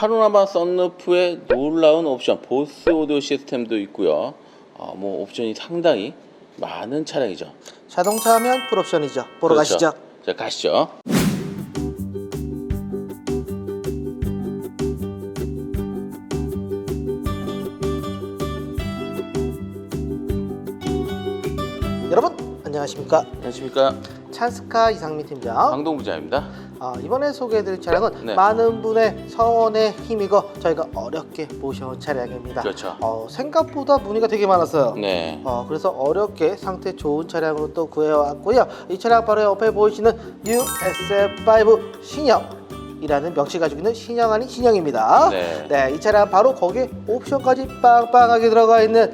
파노라마 썬루프의 놀라운 옵션 보스 오디오 시스템도 있고요. 아, 뭐 옵션이 상당히 많은 차량이죠. 자동차 하면 풀옵션이죠. 보러 그렇죠. 가시죠. 자 가시죠. 여러분 안녕하십니까? 안녕하십니까 찬스카 이상민 팀장. 강동 부장입니다. 아, 이번에 소개해드릴 차량은 네. 많은 분의 성원에 힘입어 저희가 어렵게 모셔온 차량입니다. 그렇죠. 어, 생각보다 문의가 되게 많았어요. 네. 어, 그래서 어렵게 상태 좋은 차량으로 또 구해왔고요. 이 차량 바로 옆에 보이시는 뉴 SF5 신형 이라는 명치 가지고 있는 신형 아닌 신형입니다. 네. 이 차량 바로 거기에 옵션까지 빵빵하게 들어가 있는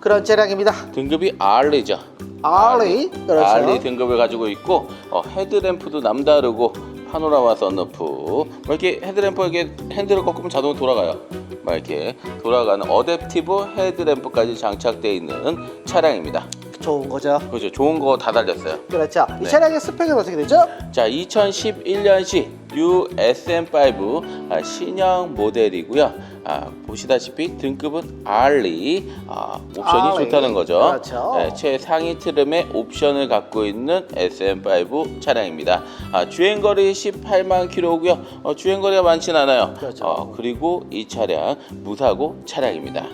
그런 차량입니다. 등급이 R이죠. 알리 그렇죠. R 등급을 가지고 있고 어, 헤드램프도 남다르고 파노라마 썬루프 뭐 이렇게 헤드램프 이렇게 핸들을 꺾으면 자동으로 돌아가요. 막 이렇게 돌아가는 어댑티브 헤드램프까지 장착되어 있는 차량입니다. 좋은 거죠. 그렇죠. 좋은 거 다 달렸어요. 그렇죠. 이 네. 차량의 스펙은 어떻게 되죠? 자, 2011년식 USM5 아, 신형 모델이고요. 아, 보시다시피 등급은 R이 아, 옵션이 R. 좋다는 거죠. 그렇죠. 네, 최상위 트림의 옵션을 갖고 있는 SM5 차량입니다. 아, 주행거리 18만 킬로고요. 어, 주행거리가 많진 않아요. 그렇죠. 어, 그리고 이 차량 무사고 차량입니다.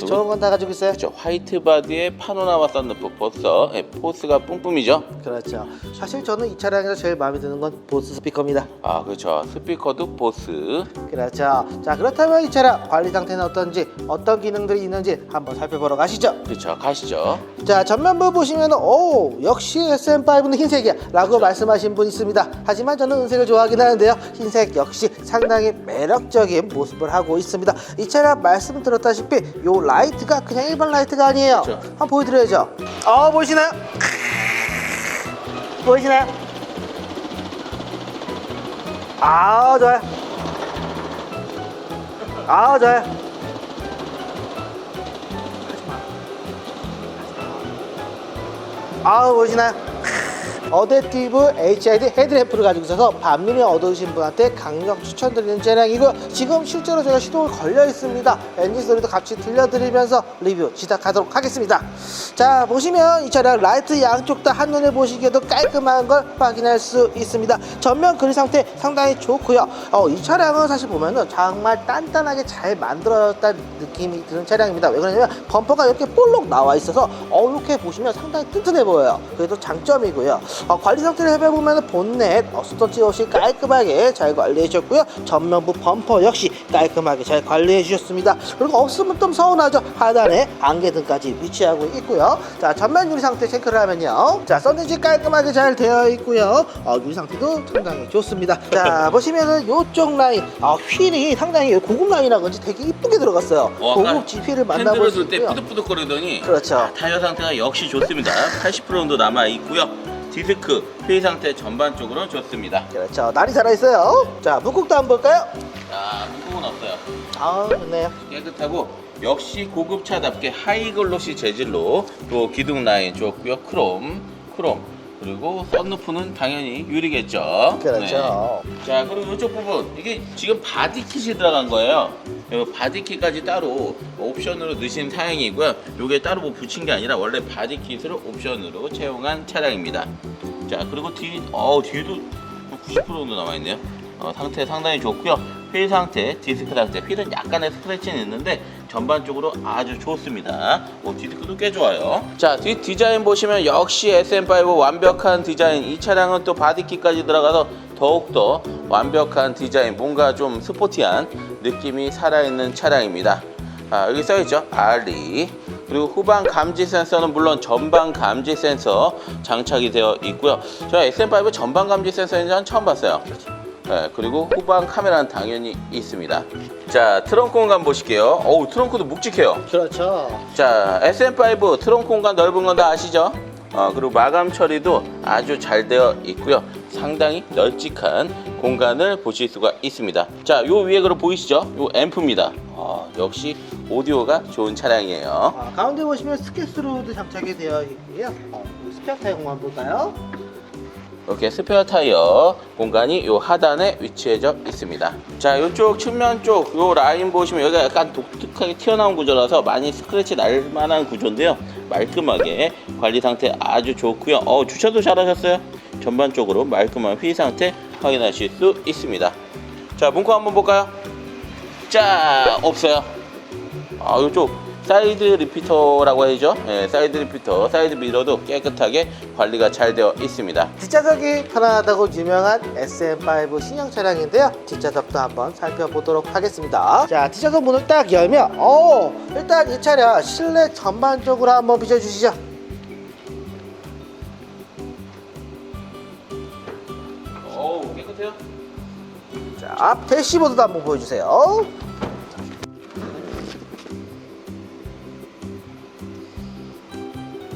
좋은 건다 가지고 있어요. 그렇죠. 화이트 바디에 파노라마 썬루프 포서, 예, 포스가 뿜뿜이죠. 그렇죠. 사실 저는 이 차량에서 제일 마음에 드는 건 보스 스피커입니다. 아 그렇죠 스피커도 보스 그렇죠. 자 그렇다면 이 차량 관리 상태는 어떤지 어떤 기능들이 있는지 한번 살펴보러 가시죠. 그렇죠 가시죠 자 전면부 보시면 오 역시 SM5는 흰색이야 라고 말씀하신 분 있습니다. 하지만 저는 은색을 좋아하긴 하는데요. 흰색 역시 상당히 매력적인 모습을 하고 있습니다. 이 차량 말씀 들었다시피 요 라이트가 그냥 일반 라이트가 아니에요. 그렇죠. 한번 보여드려야죠. 어 보이시나요? 보이시나요? 아 좋아요. 아 좋아요. 아우 보시나요? 어댑티브 HID 헤드램프를 가지고 있어서 밤눈이 어두우신 분한테 강력 추천드리는 차량이고요 지금 실제로 제가 시동을 걸려 있습니다. 엔진 소리도 같이 들려드리면서 리뷰 시작하도록 하겠습니다. 자 보시면 이 차량 라이트 양쪽 다 한눈에 보시기에도 깔끔한 걸 확인할 수 있습니다. 전면 그릴 상태 상당히 좋고요. 어, 이 차량은 사실 보면은 정말 단단하게 잘 만들어졌다는 느낌이 드는 차량입니다. 왜 그러냐면 범퍼가 이렇게 볼록 나와 있어서 어, 이렇게 보시면 상당히 튼튼해 보여요. 또 장점이고요 어, 관리 상태를 해보면 본넷 어, 스톤치 없이 깔끔하게 잘 관리해 주셨고요. 전면부 범퍼 역시 깔끔하게 잘 관리해 주셨습니다. 그리고 없으면 좀 서운하죠. 하단에 안개등까지 위치하고 있고요. 자 전면 유리 상태 체크를 하면요. 자 썬텐치 깔끔하게 잘 되어 있고요. 어, 유리 상태도 상당히 좋습니다. 자 보시면은 요쪽 라인 어, 휠이 상당히 고급 라인이라 그런지 되게 이쁘게 들어갔어요. 고급 GP를 만나볼 수둘때 있고요. 푸득푸득 거리더니 그렇죠. 아, 타이어 상태가 역시 좋습니다. 80% 정도 남아 있고요 디스크 휠 상태 전반적으로 좋습니다. 그렇죠. 날이 살아있어요. 자 무국도 한번 볼까요? 자 문콕은 없어요? 아 좋네요. 깨끗하고 역시 고급차답게 하이글로시 재질로 또 기둥 라인 좋고요. 크롬 크롬. 그리고 썬루프는 당연히 유리겠죠? 그렇죠. 네. 자 그리고 이쪽 부분. 이게 지금 바디킷이 들어간 거예요. 이 바디킷까지 따로 옵션으로 넣으신 사양이고요. 이게 따로 뭐 붙인 게 아니라 원래 바디킷을 옵션으로 채용한 차량입니다. 자 그리고 뒤, 어, 뒤에도 90% 정도 남아 있네요. 어, 상태 상당히 좋고요. 휠 상태, 디스크 상태 휠은 약간의 스크래치는 있는데 전반적으로 아주 좋습니다. 어, 디스크도 꽤 좋아요. 자뒤 디자인 보시면 역시 SM5 완벽한 디자인. 이 차량은 또 바디킷까지 들어가서 더욱더 완벽한 디자인. 뭔가 좀 스포티한 느낌이 살아있는 차량입니다. 아, 여기 써있죠? RE 그리고 후방 감지 센서는 물론 전방 감지 센서 장착이 되어 있고요. 제가 SM5 전방 감지 센서는 처음 봤어요 네, 그리고 후방 카메라는 당연히 있습니다 자 트렁크 공간 보실게요 어우 트렁크도 묵직해요 그렇죠 자 SM5 트렁크 공간 넓은 건 다 아시죠? 어, 그리고 마감 처리도 아주 잘 되어 있고요. 상당히 널찍한 공간을 보실 수가 있습니다. 자, 요 위에 그럼 보이시죠? 요 앰프입니다. 어, 역시 오디오가 좋은 차량이에요. 아, 가운데 보시면 스케스로도 장착이 되어 있고요 어, 스페어 타이어 공간 볼까요? 이렇게 스페어 타이어 공간이 요 하단에 위치해져 있습니다. 자, 이쪽 측면 쪽요 라인 보시면 여기가 약간 독특하게 튀어나온 구조라서 많이 스크래치 날 만한 구조인데요. 말끔하게 관리 상태 아주 좋고요. 어, 주차도 잘하셨어요. 전반적으로 말끔한 휠 상태 확인하실 수 있습니다. 자, 문코 한번 볼까요? 자, 없어요. 아, 이쪽 사이드 리피터라고 해야죠. 예, 사이드 리피터, 사이드 미러도 깨끗하게 관리가 잘 되어 있습니다. 뒷좌석이 편안하다고 유명한 SM5 신형 차량인데요. 뒷좌석도 한번 살펴보도록 하겠습니다. 자, 뒷좌석 문을 딱 열면, 어, 일단 이 차량 실내 전반적으로 한번 비춰주시죠. 어우, 깨끗해요. 자, 앞 대시보드도 한번 보여주세요.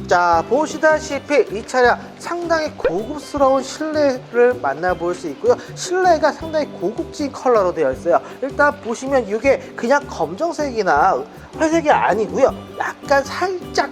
자, 보시다시피 이 차량 상당히 고급스러운 실내를 만나볼 수 있고요. 실내가 상당히 고급진 컬러로 되어 있어요. 일단 보시면 이게 그냥 검정색이나 회색이 아니고요. 약간 살짝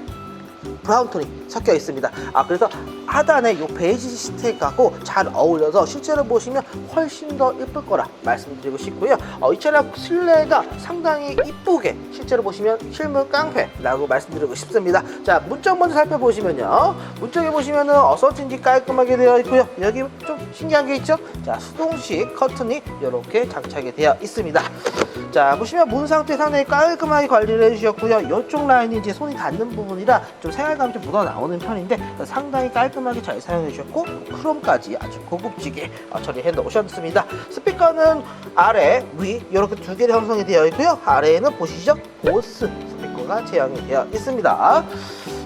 브라운 톤이 섞여 있습니다. 아 그래서 하단에 이 베이지 스택하고 잘 어울려서 실제로 보시면 훨씬 더 예쁠 거라 말씀드리고 싶고요. 어, 이 차량 실내가 상당히 이쁘게 실제로 보시면 실물 깡패라고 말씀드리고 싶습니다. 자 문쪽 먼저 살펴보시면요. 문쪽에 보시면은 어서진지 깔끔하게 되어 있고요. 여기 좀 신기한 게 있죠? 자 수동식 커튼이 이렇게 장착이 되어 있습니다. 자 보시면 문 상태 상당히 깔끔하게 관리를 해주셨고요. 이쪽 라인이 이제 손이 닿는 부분이라 좀 생활감이 좀 묻어 나오는 편인데 상당히 깔끔하게 잘 사용해 주셨고 크롬까지 아주 고급지게 어, 처리해 놓으셨습니다. 스피커는 아래 위 이렇게 두 개로 형성이 되어 있고요. 아래에는 보시죠 보스 스피커가 제형이 되어 있습니다.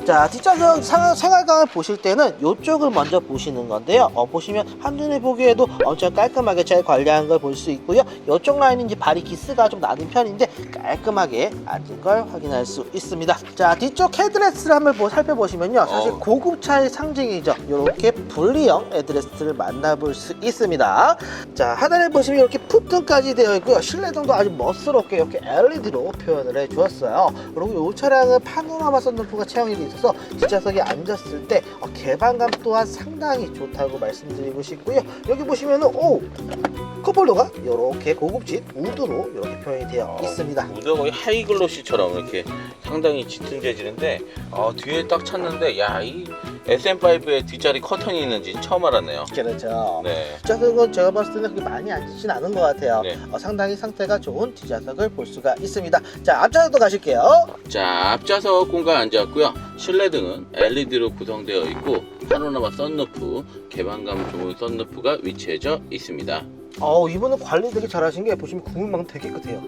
자 뒷좌석 상- 생활감을 보실 때는 이쪽을 먼저 보시는 건데요. 어, 보시면 한눈에 보기에도 엄청 깔끔하게 잘 관리한 걸 볼 수 있고요. 이쪽 라인은 이제 발이 기스가 좀 나는 편인데 깔끔하게 앉은 걸 확인할 수 있습니다. 자 뒤쪽 헤드레스를 한번 보- 살펴보시면요. 사실 어. 고급차의 상징이죠. 이렇게 분리형 헤드레스트를 만나볼 수 있습니다. 자 하단에 보시면 이렇게 푸튼까지 되어 있고요. 실내등도 아주 멋스럽게 이렇게 LED로 표현을 해주었어요. 그리고 이 차량은 파노라마 썬루프가 채용이 돼 있어서 뒷좌석에 앉았을 때 어, 개방감 또한 상당히 좋다고 말씀드리고 싶고요. 여기 보시면은 오 컵홀더가 이렇게 고급진 우드로 이렇게 표현이 되어 있습니다. 무드가 거의 하이글로시처럼 이렇게 상당히 짙은 재질인데 어, 뒤에 딱 찼는데 야이 SM5에 뒷자리 커튼이 있는지 처음 알았네요. 그렇죠. 네. 뒷좌석은 제가 봤을 때는 그렇게 많이 앉지진 않은 것 같아요. 네. 어, 상당히 상태가 좋은 뒷좌석을 볼 수가 있습니다. 자 앞좌석도 가실게요. 자 앞좌석 공간 앉았고요. 실내등은 LED로 구성되어 있고 파노라마 썬루프, 개방감 좋은 썬루프가 위치해져 있습니다. 어 이분은 관리 되게 잘하신 게 보시면 구물망 되게 깨끗해요.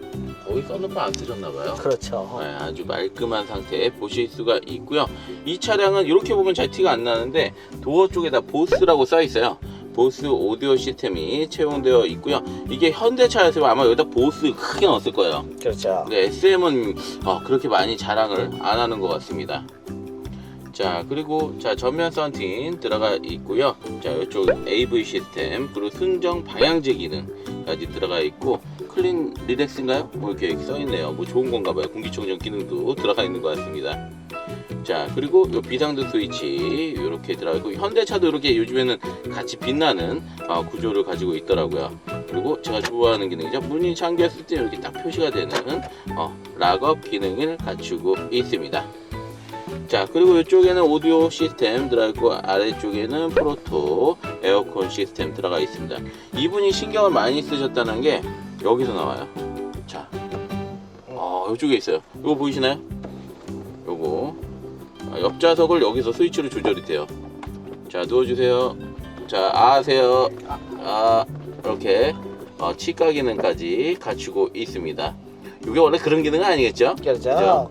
거의 썬루프 안 쓰셨나봐요. 그렇죠. 네, 아주 말끔한 상태에 보실 수가 있고요. 이 차량은 이렇게 보면 잘 티가 안 나는데 도어 쪽에다 보스라고 써 있어요. 보스 오디오 시스템이 채용되어 있고요. 이게 현대차였으면 아마 여기다 보스 크게 넣었을 거예요. 그렇죠. 근데 SM은 어, 그렇게 많이 자랑을 안 하는 것 같습니다. 자 그리고 자 전면 썬팅 들어가 있고요. 자 이쪽 AV 시스템 그리고 순정 방향제 기능까지 들어가 있고 클린 리렉스인가요? 뭐 이렇게 써 있네요. 뭐 좋은 건가 봐요. 공기청정 기능도 들어가 있는 것 같습니다. 자 그리고 요 비상등 스위치 이렇게 들어가 있고 현대차도 이렇게 요즘에는 같이 빛나는 어, 구조를 가지고 있더라고요. 그리고 제가 좋아하는 기능이죠. 문이 잠겼을 때 이렇게 딱 표시가 되는 어, 락업 기능을 갖추고 있습니다. 자 그리고 이쪽에는 오디오 시스템 들어가 있고 아래쪽에는 프로토 에어컨 시스템 들어가 있습니다. 이분이 신경을 많이 쓰셨다는 게 여기서 나와요. 자, 어, 이쪽에 있어요. 이거 보이시나요? 요거 아, 옆좌석을 여기서 스위치로 조절이 돼요. 자 누워주세요. 자 아세요. 아 이렇게 어, 치과 기능까지 갖추고 있습니다. 이게 원래 그런 기능은 아니겠죠? 그렇죠.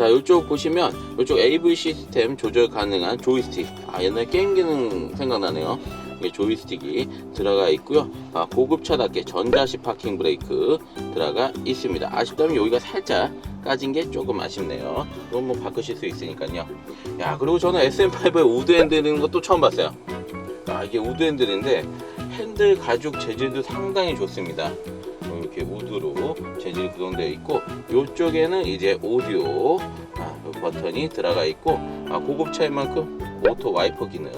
자 이쪽 보시면 이쪽 AV 시스템 조절 가능한 조이스틱. 아 옛날 게임 기능 생각나네요. 이게 조이스틱이 들어가 있고요. 아, 고급차답게 전자식 파킹 브레이크 들어가 있습니다. 아쉽다면 여기가 살짝 까진 게 조금 아쉽네요. 이건 뭐 바꾸실 수 있으니까요. 야 그리고 저는 SM5에 우드 핸들인 것도 처음 봤어요. 아 이게 우드 핸들인데 핸들 가죽 재질도 상당히 좋습니다 이렇게 우드로 재질이 구성되어 있고 이쪽에는 이제 오디오 아, 요 버튼이 들어가 있고 아, 고급차인 만큼 오토 와이퍼 기능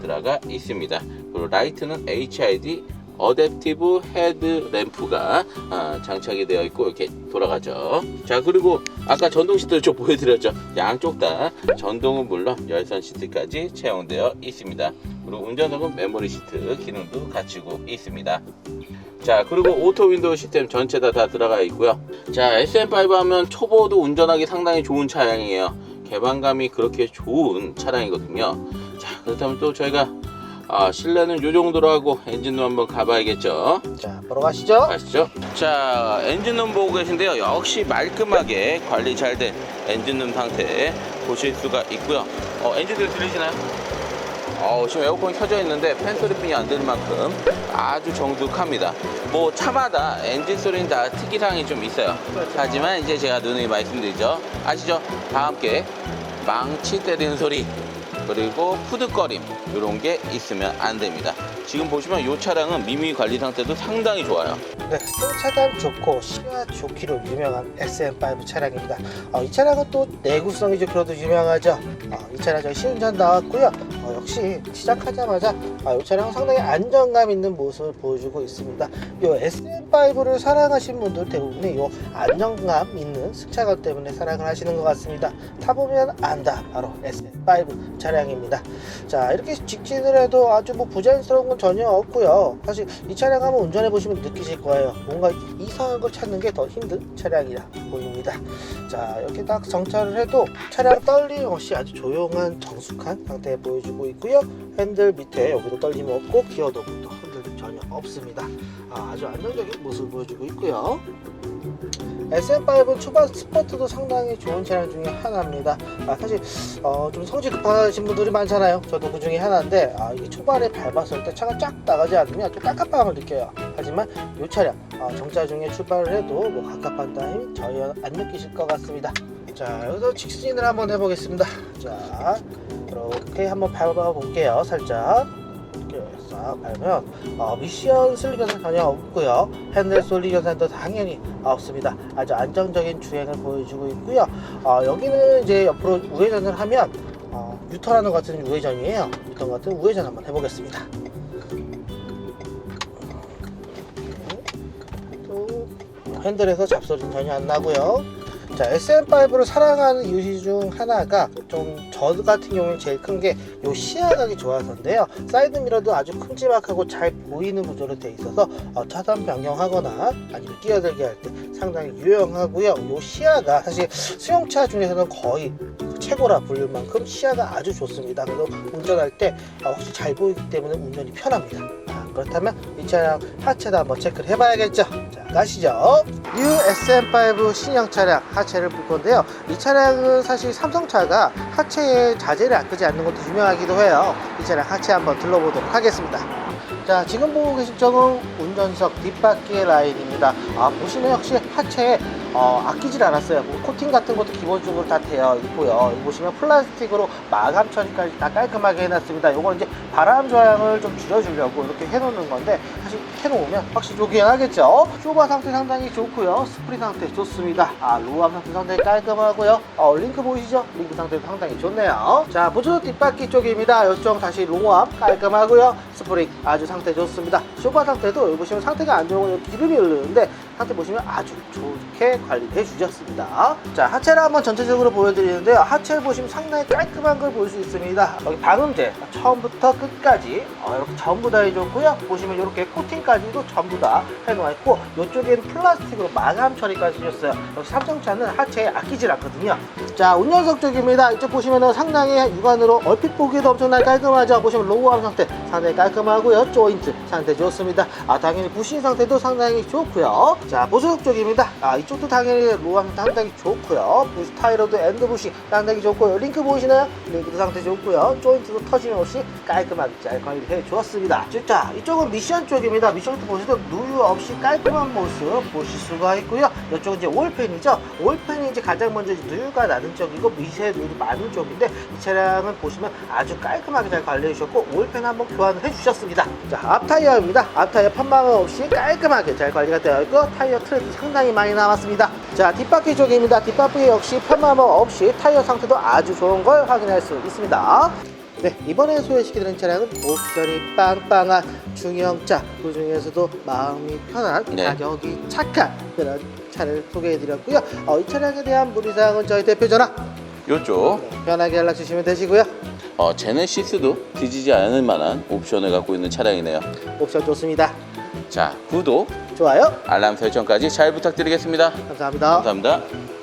들어가 있습니다. 그리고 라이트는 HID 어댑티브 헤드 램프가 아, 장착이 되어 있고 이렇게 돌아가죠. 자 그리고 아까 전동 시트를 좀 보여드렸죠. 양쪽 다 전동은 물론 열선 시트까지 채용되어 있습니다. 그리고 운전석은 메모리 시트 기능도 갖추고 있습니다. 자 그리고 오토 윈도우 시스템 전체 다, 다 들어가 있고요. 자 SM5 하면 초보도 운전하기 상당히 좋은 차량이에요. 개방감이 그렇게 좋은 차량이거든요. 자 그렇다면 또 저희가 아, 실내는 요 정도로 하고 엔진룸 한번 가봐야겠죠. 자, 보러 가시죠. 가시죠. 자, 엔진룸 보고 계신데요. 역시 말끔하게 관리 잘 된 엔진룸 상태 보실 수가 있고요. 어, 엔진 소리 들리시나요? 어, 지금 에어컨이 켜져 있는데 팬 소리뿐이 안 들릴 만큼 아주 정숙합니다. 뭐 차마다 엔진 소리는 다 특이사항이 좀 있어요. 하지만 이제 제가 누누이 말씀드리죠. 아시죠? 다 함께 망치 때리는 소리 그리고 푸드거림 이런 게 있으면 안 됩니다. 지금 보시면 이 차량은 미미 관리 상태도 상당히 좋아요. 네, 승차감 좋고 시야 좋기로 유명한 SM5 차량입니다. 어, 이 차량은 또 내구성이 좋기로도 유명하죠. 어, 이 차량 저희 시운전 나왔고요. 어, 역시 시작하자마자 아, 이 차량은 상당히 안정감 있는 모습을 보여주고 있습니다. 이 SM5를 사랑하시는 분들 대부분이 이 안정감 있는 승차감 때문에 사랑을 하시는 것 같습니다. 타보면 안다. 바로 SM5 차량입니다. 자 이렇게 직진을 해도 아주 뭐 부자연스러운 건 전혀 없고요. 사실 이 차량 한번 운전해 보시면 느끼실 거예요. 뭔가 이상한 걸 찾는 게 더 힘든 차량이라 보입니다. 자 이렇게 딱 정차를 해도 차량 떨림 없이 아주 조용한 정숙한 상태 보여주고 있고요. 핸들 밑에 여기도 떨림 없고 기어 도구도 흔들림 전혀 없습니다. 아, 아주 안정적인 모습을 보여주고 있고요. SM5는 초반 스포트도 상당히 좋은 차량 중에 하나입니다. 아, 사실 어, 좀 성질 급하신 분들이 많잖아요. 저도 그 중에 하나인데 아, 이게 초반에 밟았을 때 차가 쫙 나가지 않으면 좀 깝깝함을 느껴요. 하지만 이 차량 어, 정차 중에 출발을 해도 뭐 갑갑한다는 전혀 안 느끼실 것 같습니다. 자 여기서 직진을 한번 해보겠습니다. 자 이렇게 한번 밟아 볼게요. 살짝. 이렇게 싹 밟으면 어, 미션 슬립 현상 전혀 없고요. 핸들 솔리 현상도 당연히 없습니다. 아주 안정적인 주행을 보여주고 있고요. 어, 여기는 이제 옆으로 우회전을 하면 어, 유턴하는 것 같은 우회전이에요. 유턴 같은 우회전 한번 해보겠습니다. 또 핸들에서 잡소리는 전혀 안 나고요. 자, SM5를 사랑하는 이유 중 하나가 좀 저 같은 경우는 제일 큰 게 요 시야각이 좋아서인데요. 사이드 미러도 아주 큼지막하고 잘 보이는 구조로 되어 있어서 어, 차선 변경하거나 아니면 끼어들게 할 때 상당히 유용하고요. 요 시야가 사실 수용차 중에서는 거의 최고라 불릴 만큼 시야가 아주 좋습니다. 그리고 운전할 때 어, 혹시 잘 보이기 때문에 운전이 편합니다. 아, 그렇다면 이 차량 하체도 한번 체크를 해봐야겠죠. 자, 가시죠. USM5 신형 차량 하체를 볼 건데요. 이 차량은 사실 삼성차가 하체에 자재를 아끼지 않는 것도 유명하기도 해요. 이 차량 하체 한번 둘러보도록 하겠습니다. 자, 지금 보고 계신 쪽은 운전석 뒷바퀴의 라인입니다. 아, 보시면 역시 하체에 어, 아끼질 않았어요. 뭐 코팅 같은 것도 기본적으로 다 되어 있고요. 여기 보시면 플라스틱으로 마감 처리까지 다 깔끔하게 해놨습니다. 이건 이제 바람 저항을 좀 줄여주려고 이렇게 해놓는 건데 사실 해놓으면 확실히 좋긴 하겠죠. 쇼바 상태 상당히 좋고요. 스프링 상태 좋습니다. 아, 로암 상태 상당히 깔끔하고요. 어, 링크 보이시죠? 링크 상태도 상당히 좋네요. 자, 보조 뒷바퀴 쪽입니다. 이쪽 다시 로암 깔끔하고요. 스프링 아주 상태 좋습니다. 쇼바 상태도 여기 보시면 상태가 안 좋은 건 기름이 흐르는데 상태 보시면 아주 좋게 관리해 주셨습니다. 자, 하체를 한번 전체적으로 보여드리는데요. 하체를 보시면 상당히 깔끔한 걸 볼 수 있습니다. 여기 방음제 처음부터 끝까지 어, 이렇게 전부 다 해줬고요. 보시면 이렇게 코팅까지도 전부 다 해놓아 있고 이쪽에는 플라스틱으로 마감 처리까지 해줬어요. 역시 삼성차는 하체에 아끼질 않거든요. 자, 운전석 쪽입니다. 이쪽 보시면 상당히 육안으로 얼핏 보기에도 엄청나게 깔끔하죠. 보시면 로우암 상태 상당히 깔끔하고요. 조인트 상태 좋습니다. 아, 당연히 부신 상태도 상당히 좋고요. 자, 보조석 쪽입니다. 아, 이쪽도 당연히 상태 상당히 좋고요. 부시 타이로도 엔드 부시 상당히 좋고요. 링크 보이시나요? 링크도 상태 좋고요. 조인트도 터짐 없이 깔끔하게 잘 관리해 주었습니다. 자, 이쪽은 미션 쪽입니다. 미션 쪽 보시도 누유 없이 깔끔한 모습 보실 수가 있고요. 이쪽은 이제 오일팬이죠. 오일팬이 이제 가장 먼저 누유가 나는 쪽이고 미세 누유도 많은 쪽인데 이 차량은 보시면 아주 깔끔하게 잘 관리해 주셨고 오일팬 한번 교환을 해 주셨습니다. 자, 앞 타이어입니다. 앞 타이어 편방음 없이 깔끔하게 잘 관리가 되어 있고 타이어 트랙이 상당히 많이 남았습니다. 자, 뒷바퀴 쪽입니다. 뒷바퀴 역시 편마모 없이 타이어 상태도 아주 좋은 걸 확인할 수 있습니다. 네, 이번에 소개시켜드린 차량은 옵션이 빵빵한 중형차 그 중에서도 마음이 편한 네. 가격이 착한 그런 차를 소개해드렸고요. 어, 이 차량에 대한 문의사항은 저희 대표 전화 요쪽 네, 편하게 연락 주시면 되시고요. 어, 제네시스도 뒤지지 않을 만한 옵션을 갖고 있는 차량이네요. 옵션 좋습니다. 자, 구독, 좋아요. 알람 설정까지 잘 부탁드리겠습니다. 감사합니다. 감사합니다.